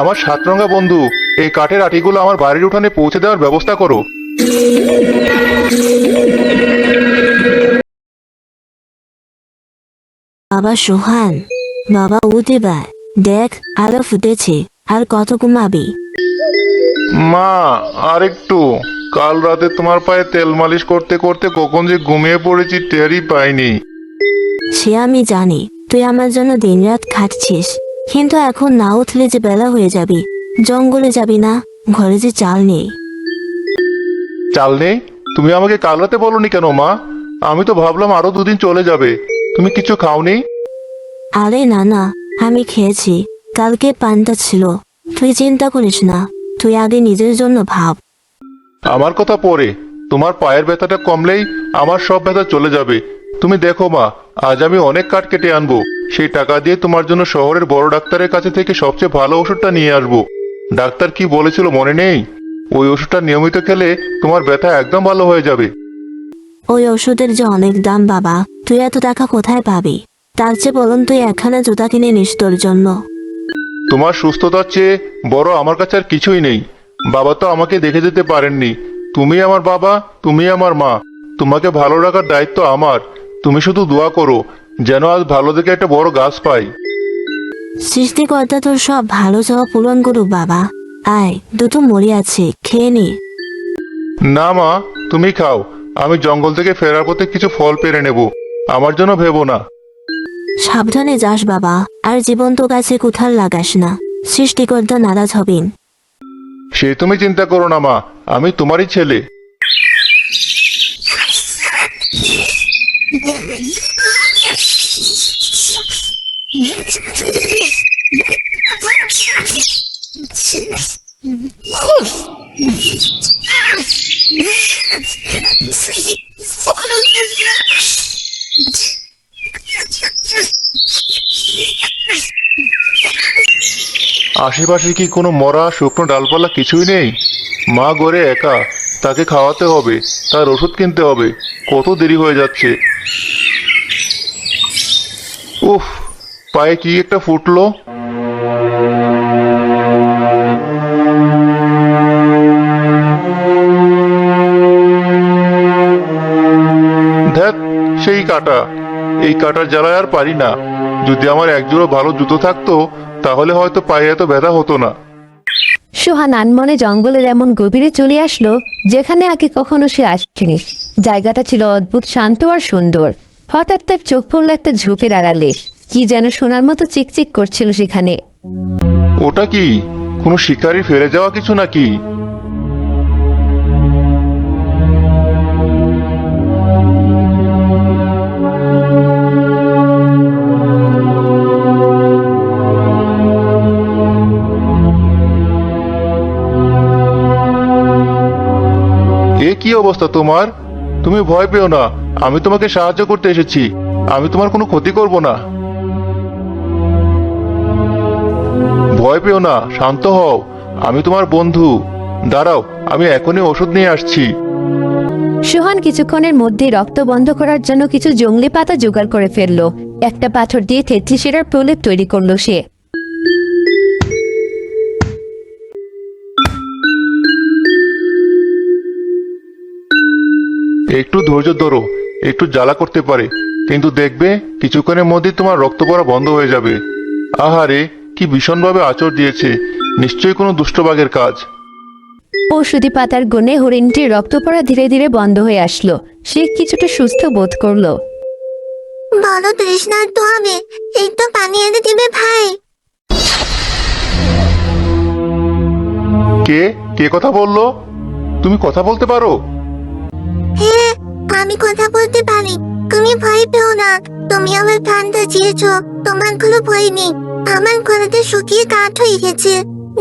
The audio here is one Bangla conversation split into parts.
আমার সাতরঙ্গা বন্ধু এই কাঠের আটিগুলো আমার বাড়ির উঠানে পৌঁছে দেওয়ার ব্যবস্থা করো। বাবা সোহান বাবা উঠে বার দেখ আলো ফুটেছে আর কত ঘুমাবি। মা আরেকটু। কাল রাতে তোমার পায়ে তেল মালিশ করতে করতে কখন যে ঘুমিয়ে পড়েছি টেরই পাইনি। সে আমি জানি তুই আমার জন্য দিনরাত খাটছিস। কিন্তু এখন না উঠলে যে বেলা হয়ে যাবি জঙ্গলে যাবি না ঘরে যে চাল নেই। চাল নেই? তুমি আমাকে কাল রাতে বলনি কেন মা? আমি তো ভাবলাম আরও দুদিন চলে যাবে। তুমি কিছু খাওনি? আরে না না আমি খেয়েছি। কালকে পানটা ছিল। তুই চিন্তা করিস না তুই আগে নিজের জন্য ভাব। আমার কথা পরে তোমার পায়ের ব্যথাটা কমলেই আমার সব ব্যথা চলে যাবে। তুমি দেখো মা আজ আমি অনেক কাঠ কেটে আনব। সেই টাকা দিয়ে তোমার জন্য শহরের বড় ডাক্তারের কাছে থেকে সবচেয়ে ভালো ওষুধটা নিয়ে আসব। ডাক্তার কি বলেছিল মনে নেই? ওই ওষুধটা নিয়মিত খেলে তোমার ব্যথা একদম ভালো হয়ে যাবে। ওই ওষুধের যে অনেক দাম বাবা তুই এত টাকা কোথায় পাবি? তার চেয়ে বলুন তুই একখানা জুতা কিনে নিস তোর জন্য। তোমার সুস্থতার চেয়ে বড় আমার কাছে আর কিছুই নেই। বাবা তো আমাকে দেখে যেতে পারেননি। তুমি আমার বাবা তুমি আমার মা। তোমাকে ভালো রাখার দায়িত্ব আমার। তুমি শুধু দোয়া করো যেন আজ ভালো দেখে একটা বড় গাছ পাই। সৃষ্টিকর্তা তোর সব ভালো চাওয়া পূরণ করুক বাবা। আয় দুটো মরি আছে খেয়ে নি। না মা তুমি খাও। আমি জঙ্গল থেকে ফেরার পথে কিছু ফল পেরে নেব। আমার জন্য ভেবো না। সাবধানে যাস বাবা। আর জীবন্ত গাছে কুঠার লাগাস না। সৃষ্টিকর্তা নারাজ হবেন। সে তুমি চিন্তা করো না মা। আমি তোমারই ছেলে। আশেপাশে কি কোনো মরা, শুকনো ডালপালা কিছুই নেই? মা গড়ে একা, তাকে খাওয়াতে হবে, তার ওষুধ কিনতে হবে, কত দেরি হয়ে যাচ্ছে। উফ, পায়ে কি একটা ফুটলো? ধ্যাত সেই কাটা। এই কাটার জ্বালায় আর পারি না। যদি আমার একজোড়া ভালো জুতো থাকতো তাহলে হয়তো পায়ে এত ব্যথা হতো না। সোহান আনমনে জঙ্গলের এমন গভীরে চলে আসলো যেখানে আগে কখনো সে আসেনি। জায়গাটা ছিল অদ্ভুত শান্ত আর সুন্দর। হঠাৎ তার চোখ পড়ল একটা ঝোপের আড়ালে। কি যেন সোনার মতো চিকচিক করছিল সেখানে। ওটা কি কোনো শিকারি ফেলে যাওয়া কিছু নাকি? অবস্থা তোমার? তুমি ভয় পেও না। আমি তোমাকে সাহায্য করতে এসেছি। আমি তোমার কোনো ক্ষতি করব না। ভয় পেও না, শান্ত হও। আমি তোমার বন্ধু। দাঁড়াও, আমি এখনই ওষুধ নিয়ে আসছি। সোহান কিছুক্ষণের মধ্যে রক্ত বন্ধ করার জন্য কিছু জংলি পাতা জোগাড় করে ফেলল। একটা পাথর দিয়ে থেতলিসেরার প্রলেপ তৈরি করল সে। একটু ধৈর্য ধরো একটু জ্বালা করতে পারে কিন্তু দেখবে কিছুক্ষণের মধ্যে তোমার রক্ত পড়া বন্ধ হয়ে যাবে। আহারে কি ভীষণভাবে আচর দিয়েছে নিশ্চয়ই কোনো দুষ্টবাগের কাজ। ঔষধি পাতার গুণে হরিণটির রক্ত পড়া ধীরে ধীরে বন্ধ হয়ে আসলো। সে কিছুটা সুস্থ বোধ করল। বলো তৃষ্ণার্ত হবে একটু পানি এনে দিবে ভাই। কে? কে কথা বলল? তুমি কথা বলতে পারো? আমি কথা বলতে পারি। তুমি ভয় পেও না। তুমি আমার ঠান্ডা চেয়েছো তোমার কোনো ভয় নেই। আমার গলাতে শুকিয়ে কাঠ হয়ে গেছে।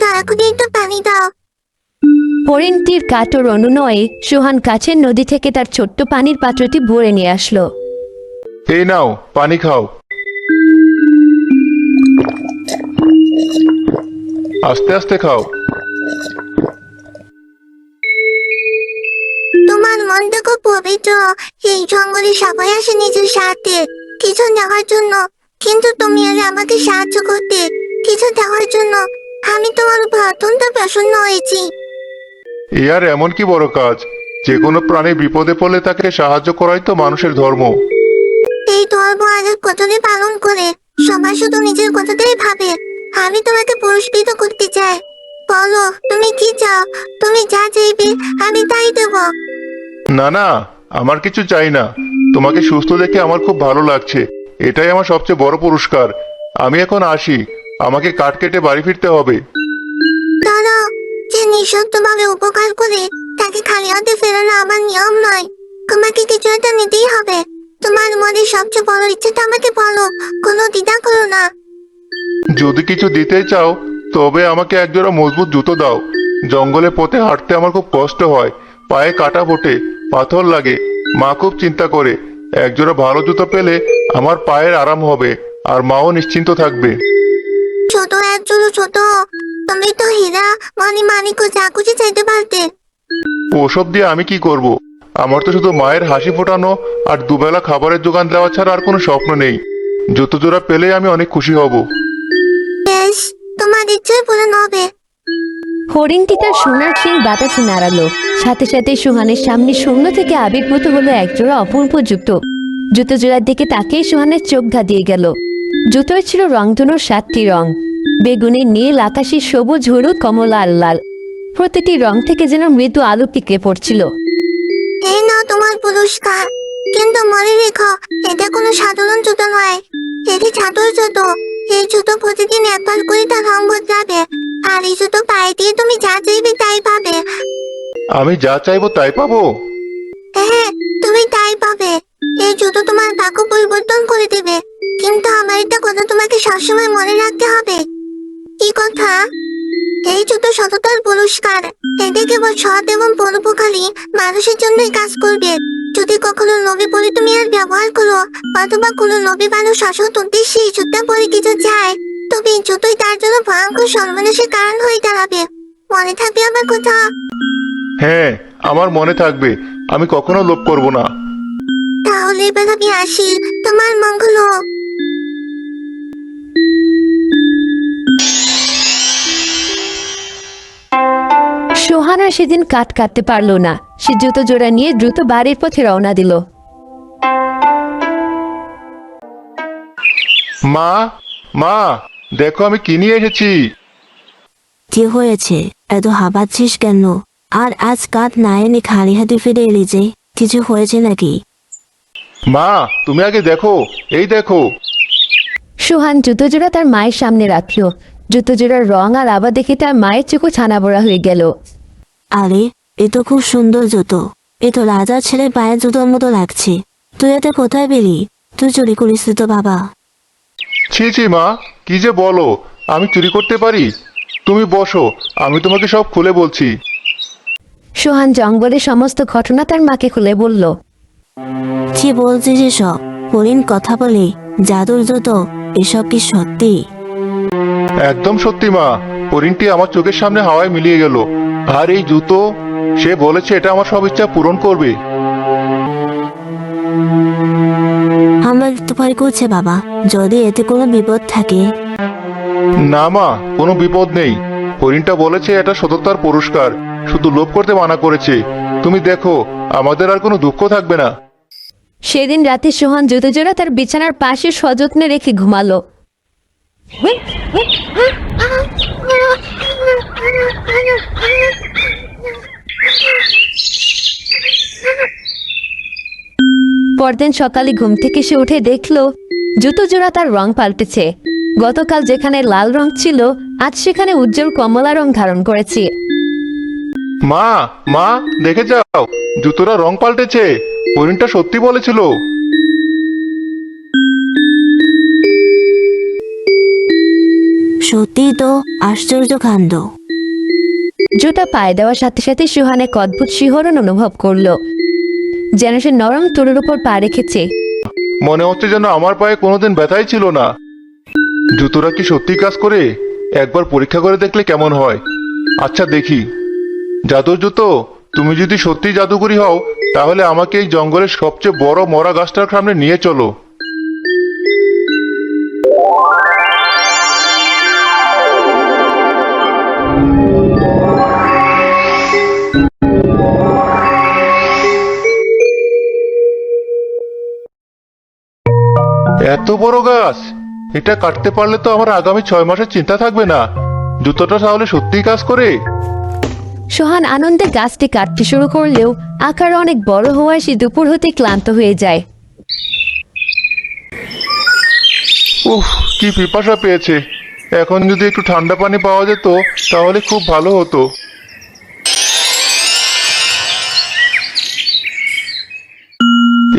দয়া করে একটু পানি দাও। হরিণটির অনুনয়ে সোহান কাছের নদী থেকে তার ছোট্ট পানির পাত্রটি ভরে নিয়ে আসলো। এই নাও পানি খাও। আস্তে আস্তে খাও। খুব পবিত্র। এই জঙ্গলে সবাই আসে নিজের সাথে কিছু নেওয়ার জন্য। কিন্তু তুমি আর আমাকে সাহায্য করতে। কিছু দেওয়ার জন্য। আমি তোমার উপর অত্যন্ত প্রসন্ন হয়েছি। এ আর এমন কি বড় কাজ? যে কোনো প্রাণী বিপদে পড়লে তাকে সাহায্য করাই তো মানুষের ধর্ম। এই ধর্ম আজ কতদিন পালন করে? সবাই শুধু নিজের কথাটাই ভাবে। আমি তোমাকে পুরস্কৃত করতে চাই। বলো তুমি কি চাও? তুমি যা চাইবে আমি তাই দেবো। না না আমার কিছু চাই না। তোমাকে সুস্থ দেখে আমার খুব ভালো লাগছে। এটাই আমার সবচেয়ে বড় পুরস্কার। আমি এখন আসি। আমাকে কাঠ কেটে বাড়ি ফিরতে হবে। দাদা যে নিঃশব্দভাবে উপকার করে তাকে খালি হাতে ফেরানো আমার নিয়ম নয়। তোমাকে কিছু একটা নিতেই হবে। তোমার মনে সবচেয়ে বড় ইচ্ছেটা আমাকে বলো। কোনো দ্বিধা করো না। যদি কিছু দিতে চাও তবে আমাকে একজোড়া মজবুত জুতো দাও। জঙ্গলে পথে হাঁটতে আমার খুব কষ্ট হয়। পায়ে কাটা ফোটে পাথর লাগে। মা খুব চিন্তা করে একজোড়া ভালো জুতো পেলে আমার পায়ের আরাম হবে আর মাও নিশ্চিন্ত থাকবে। ছোট একজন ছোট তুমি তো হীরা মানি মানিক যা খুশি চাইতে পারতে। ওসব দিয়ে আমি কি করব? আমার তো শুধু মায়ের হাসি ফোটানো আর দুবেলা খাবারের যোগান দেওয়া ছাড়া আর কোনো স্বপ্ন নেই। জুতো জোড়া পেলেই আমি অনেক খুশি হব। বেশ তোমার ইচ্ছে পূরণ হবে। হরিণটি তার সোনার শিং বাতাসে নাড়ালো। সাথে সাথে সুহানের সামনে শূন্য থেকে আবির্ভূত হলো একজোড়া অপূর্ব জুতো। জুতো জোড়ার দিকে তাকেই সুহানের চোখ ধাঁধিয়ে গেল। জুতোয় ছিল রংধনুর সাতটি রং। বেগুনি, নীল, আকাশি, সবুজ, হলুদ, কমলা আর লাল। প্রতিটি রং থেকে যেন মৃদু আলো টিকে পড়ছিল। এই তোমার পুরস্কার। কিন্তু মনে রেখো, এটা কোনো সাধারণ জুতো নয়। এটি ছাতুর জুতো। এই জুতো প্রতিদিন একবার করে তার রং বদলাবে। আর এই জুতো পায়ে দিয়ে তুমি যা চাইবে তাই পাবে। আমি যা চাইব তাই পাবো? হ্যাঁ তুমি তাই পাবে। এই জুতো তোমার ভাগ্য পরিবর্তন করে দেবে। কিন্তু আমার একটা কথা তোমাকে সবসময় মনে রাখতে হবে। কি কথা? এই জুতো সততার পুরস্কার। এটা কেবল সৎ এবং পরোপকারী মানুষের জন্যই কাজ করবে। যদি কখনো লোভে পড়ে তুমি আর ব্যবহার করো অথবা কোনো লোভী মানুষ অসৎ উদ্দেশ্যে এই জুতা পরে কিছু চায় তবে এই জুতোই তার জন্য ভয়ঙ্কর সর্বনাশের কারণ হয়ে দাঁড়াবে। মনে থাকবে আমার কথা? হ্যাঁ আমার মনে থাকবে। আমি কখনো লোভ করব না। তাহলে এবার আমি আসি। তোমার মঙ্গল হোক। সোহানা সেদিন কাট কাটতে পারল না। সে জুতো জোড়া নিয়ে দ্রুত বাড়ির পথে রওনা দিল। মা মা দেখো আমি কি নিয়ে এসেছি। কি হয়েছে? এত হাবাচ্ছিস কেন? আর আজ কাত না এনে খালি হাতে ফিরে এলি যে কিছু হয়েছে নাকি? মা তুমি আগে দেখো এই দেখো। সোহান জুতো জোড়া তার মায়ের সামনে রাখল। জুতো জোড়ার রং আর আবার দেখে তার মায়ের চোখও ছানা বড়া হয়ে গেল। আরে এ তো খুব সুন্দর জুতো। এ তো রাজার ছেলে পায়ের জুতোর মতো লাগছে। তুই এতে কোথায় পেলি? তুই চুরি করিস তো বাবা। ছি ছি মা কি যে বলো? আমি চুরি করতে পারি? তুমি বসো আমি তোমাকে সব খুলে বলছি। সোহান জঙ্গলের সমস্ত ঘটনা তার মাকে খুলে বলল। কি বলছিস এসব হরিণ কথা বলে জাদুর জুতো এসব কি সত্যি? একদম সত্যি মা। হরিণটি আমার চোখের সামনে হাওয়ায় মিলিয়ে গেল। আর এই জুতো সে বলেছে এটা আমার সব ইচ্ছা পূরণ করবে। আমার তো ভয় করছে বাবা। যদি এতে কোনো বিপদ থাকে। না মা কোনো বিপদ নেই। হরিণটা বলেছে এটা সততার পুরস্কার। শুধু লোভ করতে মানা করেছে। তুমি দেখো আমাদের আর কোনো দুঃখ থাকবে না। সেদিন রাতে সোহান জুতো জোড়া তার বিছানার পাশে সযত্নে রেখে ঘুমালো। পরদিন সকালে ঘুম থেকে সে উঠে দেখল, জুতো জোড়া তার রং পাল্টেছে। গতকাল যেখানে লাল রং ছিল, আজ সেখানে উজ্জ্বল কমলা রং ধারণ করেছে। মা মা, দেখে যাও, জুতোরা রং পাল্টেছে। হরিণটা সত্যি বলেছিল। সত্যি তো আশ্চর্য কাণ্ড জুতা পায়ে দেওয়ার সাথে সাথে সুহান এক অদ্ভুত শিহরণ অনুভব করল। যেন সে নরম তুলোর উপর পা রেখেছে। মনে হচ্ছে যেন আমার পায়ে কোনোদিন ব্যথাই ছিল না। জুতোরা কি সত্যি কাজ করে? একবার পরীক্ষা করে দেখলে কেমন হয়? আচ্ছা দেখি। জাদুর জুতো তুমি যদি সত্যি জাদুকরি হও তাহলে আমাকে এই জঙ্গলের সবচেয়ে বড় মরা গাছটার সামনে নিয়ে চলো। এত বড় গাছ? এটা কাটতে পারলে তো আমার আগামী ছয় মাসের চিন্তা থাকবে না। জুতোটা তাহলে সত্যি কাজ করে? সোহান আনন্দে গাছটি কাটতে শুরু করলেও আকার অনেক বড় হওয়ায় সে দুপুর হতে ক্লান্ত হয়ে যায়। উফ কি পিপাসা পেয়েছে। এখন যদি একটু ঠান্ডা পানি পাওয়া যেত তাহলে খুব ভালো হতো।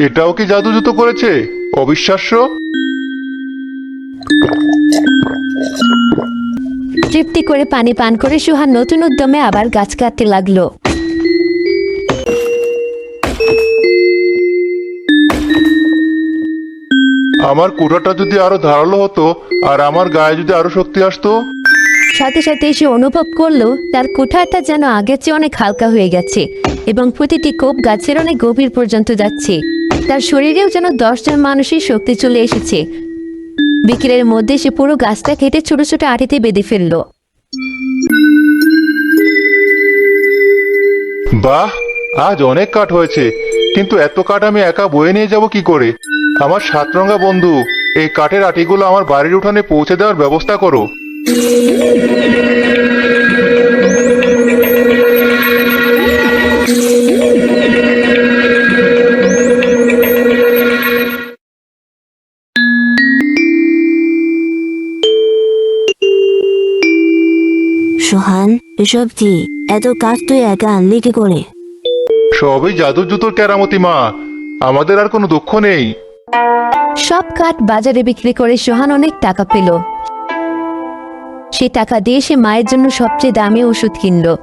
এটাও কি জাদু জুতো করেছে? অবিশ্বাস্য। তৃপ্তি করে পানি পান করে সোহান নতুন উদ্যমে আবার গাছ কাটতে লাগল। আমার কুটাটা যদি আরও ধারালো হতো আর আমার গায়ে যদি আরও শক্তি আসতো? সাথে সাথে সে অনুভব করল তার কুঠারটা যেন আগের চেয়ে অনেক হালকা হয়ে গেছে এবং প্রতিটি কোপ গাছের অনেক গভীর পর্যন্ত যাচ্ছে। তার শরীরেও যেন দশজন মানুষের শক্তি চলে এসেছে। বিকেলের মধ্যে সে পুরো গাছটা কেটে ছোট ছোট আটিতে বেঁধে ফেলল। বাহ, আজ অনেক কাঠ হয়েছে। কিন্তু এত কাঠ আমি একা বয়ে নিয়ে যাব কি করে? আমার সাতরঙ্গা বন্ধু, এই কাঠের আটিগুলো আমার বাড়ির উঠানে পৌঁছে দেওয়ার ব্যবস্থা করো। সোহান এসব কি? এত কাজ তুই একা আনলি কি করে? সবই জাদু জুতোর কেরামতি মা। আমাদের আর কোনো দুঃখ নেই। সব কাঠ বাজারে বিক্রি করে সোহান অনেক টাকা পেল। সে টাকা দিয়ে সে মায়ের জন্য সবচেয়ে দামি ওষুধ কিনলো।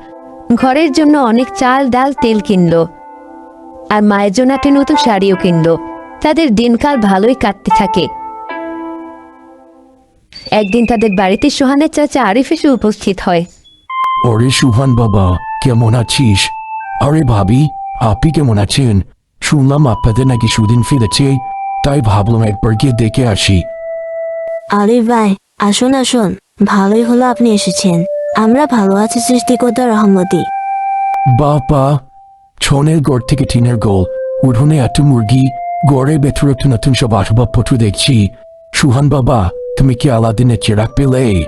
ঘরের জন্য অনেক চাল ডাল তেল কিনলো। আর মায়ের জন্য একটা নতুন শাড়িও কিনলো। তাদের দিনকাল ভালোই কাটতে থাকে। একদিন তাদের বাড়িতে সোহানের চাচা আরিফ এসে উপস্থিত হয়। ওরে সুহান বাবা কেমন আছিস? আরে ভাবি আপনি কেমন আছেন? শুনলাম আপনাদের নাকি সুদিন ফিরেছে তাই ভাবলাম একবার গিয়ে দেখে আসি। আরে ভাই আসুন আসুন। ভালোই হলো আপনি এসেছেন। আমরা ভালো আছি সৃষ্টিকর্তার রহমতি। বাবা ছনের গড় থেকে টিনের গোল। উঠোনে এত মুরগি গড়ের ভেতরে একটু নতুন সব আসবাবপত্র দেখছি। সুহান বাবা তুমি কি আলাদিনের চেরাক পেলে?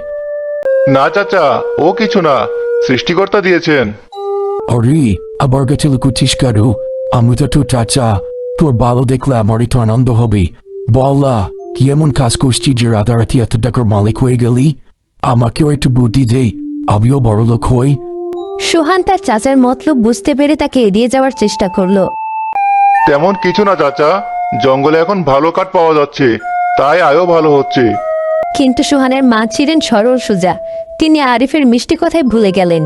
না চাচা ও কিছু না। সৃষ্টিকর্তা দিয়েছেন। আরে আবার গেছে লুকুচিস কারু আমি তো তোর চাচা তোর ভালো দেখলে আমারই তো আনন্দ হবে বল্লা কি এমন কাজ করছি যে রাতারাতি এত টাকার মালিক হয়ে গেলি আমাকেও একটু বুদ্ধি দে আমিও বড় লোক হই সোহান তার চাচার মতলব বুঝতে পেরে তাকে এড়িয়ে যাওয়ার চেষ্টা করল তেমন কিছু না চাচা জঙ্গলে এখন ভালো কাঠ পাওয়া যাচ্ছে তাই আয়ও ভালো হচ্ছে। কিন্তু সোহানের মা ছিলেন সরল সোজা তিনি আরিফের মিষ্টি কথায় ভুলে গেলেন।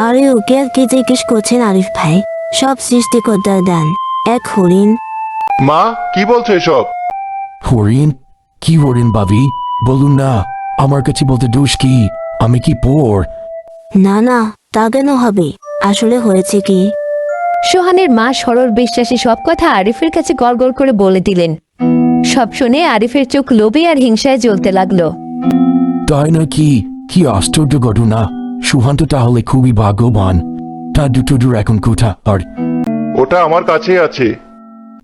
আরে ওকে আর কি জিজ্ঞেস করছেন আরিফ ভাই? সব সৃষ্টিকর্তার দান। এক হরিণ। মা কি বলছো এসব? হরিণ? কি হরিণ বাবি বলুন না আমার কাছে বলতে দোষ কি? আমি কি পোর? না না তা কেন হবে? আসলে হয়েছে কি? সোহানের মা সরল বিশ্বাসী সব কথা আরিফের কাছে গড় গড় করে বলে দিলেন। সব শুনে আরিফের চোখ লোভে আর হিংসায় জ্বলতে লাগল। তাই নাকি? কি আশ্চর্য ঘটনা। সুহান্ত তাহলে খুবই ভাগ্যবান। তার দুটো দূর এখন কোথা আর ওটা আমার কাছেই আছে।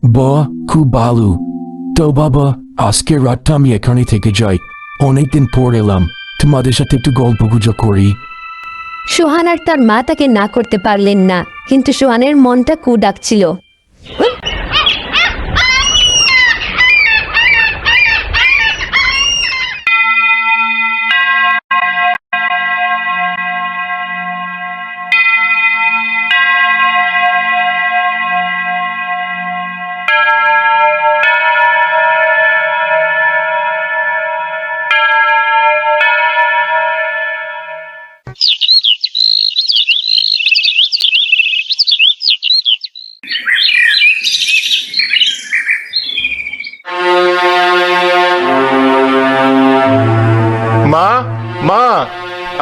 বা খুব ভালো। তো বাবা আজকে রাতটা আমি এখানে থেকে যাই। অনেকদিন পর এলাম। তোমাদের সাথে একটু গল্প গুজব করি। সোহান আর তার মা তাকে না করতে পারলেন না কিন্তু সোহানের মনটা কু ডাকছিল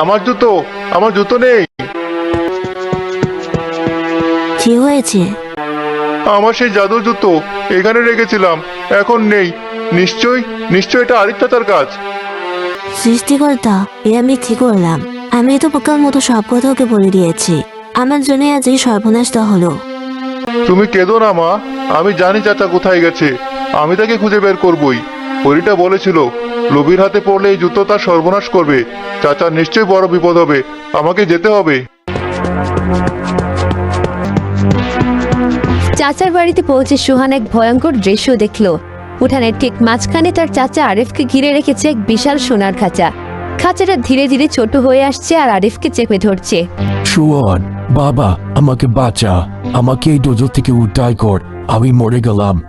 আমার জুতো আমার জুতো নেই। কি হয়েছে? আমার সেই জাদুর জুতো এখানে রেখেছিলাম এখন নেই। নিশ্চয় নিশ্চয় এটা আরিফ চাচার কাজ। সৃষ্টিকর্তা এ আমি কি করলাম? আমি তো পোকার মতো সব কথা ওকে বলে দিয়েছি। আমার জন্য আজ এই সর্বনাশটা হলো। তুমি কেঁদো না মা। আমি জানি চাচা কোথায় গেছে। আমি তাকে খুঁজে বের করবই। পরীটা বলেছিল লোভীর হাতে পড়লে এই জুতো তার সর্বনাশ করবে। চাচা নিশ্চয়ই বড় বিপদ হবে। আমাকে যেতে হবে। চাচার বাড়িতে পৌঁছে সুহান এক ভয়ঙ্কর দৃশ্য দেখল। উঠানের ঠিক মাঝখানে তার চাচা আরিফকে ঘিরে রেখেছে এক বিশাল সোনার খাঁচা। খাঁচাটা ধীরে ধীরে ছোট হয়ে আসছে আর আরিফকে চেপে ধরছে। সুয়ান বাবা আমাকে বাঁচা। আমাকে এই দোজো থেকে উদ্ধার কর। আমি মরে গেলাম।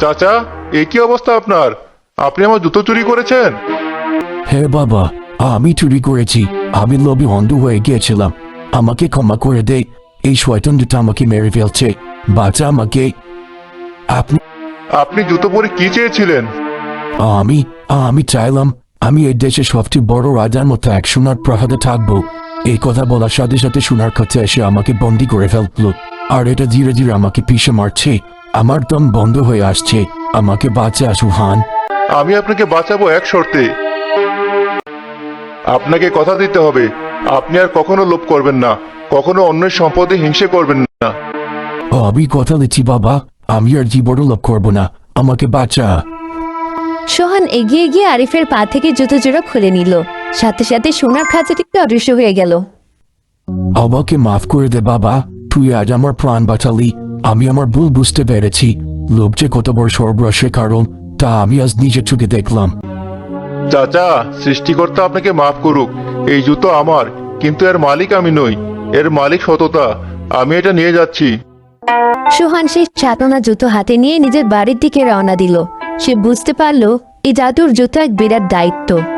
চাচা এ কি অবস্থা আপনার? আপনি আমার জুতো চুরি করেছেন? হ্যাঁ বাবা আমি চুরি করেছি। আমি লোভে অন্ধ হয়ে গিয়েছিলাম। আমাকে ক্ষমা করে দে। এই শয়তান দুটো আমাকে মেরে ফেলছে। বাচ্চা আমাকে। আপনি আপনি জুতো পরে কি চেয়েছিলেন? আমি আমি চাইলাম আমি এই দেশে সবচেয়ে বড় রাজার মতো এক সোনার প্রহাদে থাকব। এই কথা বলার সাথে সাথে সোনার কাছে এসে আমাকে বন্দি করে ফেলল। আর এটা ধীরে ধীরে আমাকে পিষে মারছে। আমার দম বন্ধ হয়ে আসছে। আমাকে বাঁচে বাঁচা সুহান। আমি আপনাকে বাঁচাবো এক শর্তে। আপনাকে কথা দিতে হবে। আপনি আর কখনো লোভ করবেন না। কখনো অন্যের সম্পদে হিংসে করবেন না। আমি কথা দিচ্ছি বাবা। আমি আর জীবনও লাভ করব না। আমাকে বাঁচা। সোহান এগিয়ে গিয়ে আরিফের পা থেকে জুতো জোড়া খুলে নিল। সাথে সাথে সোনার খাঁচাটি অদৃশ্য হয়ে গেল। আমাকে মাফ করে দে বাবা। তুই আজ আমার প্রাণ বাঁচালি। আমি আমার ভুল বুঝতে পেরেছি। লোভ যে কত বড় সর্বরাশের কারণ তা আমি আজ নিজের চোখে দেখলাম। চাচা সৃষ্টিকর্তা আপনাকে মাফ করুক। এই জুতো আমার কিন্তু এর মালিক আমি নই। এর মালিক সততা। আমি এটা নিয়ে যাচ্ছি। সোহান সেই ছাতনা জুতো হাতে নিয়ে নিজের বাড়ির দিকে রওনা দিল। সে বুঝতে পারল এই জাদুর জুতো এক বিরাট দায়িত্ব।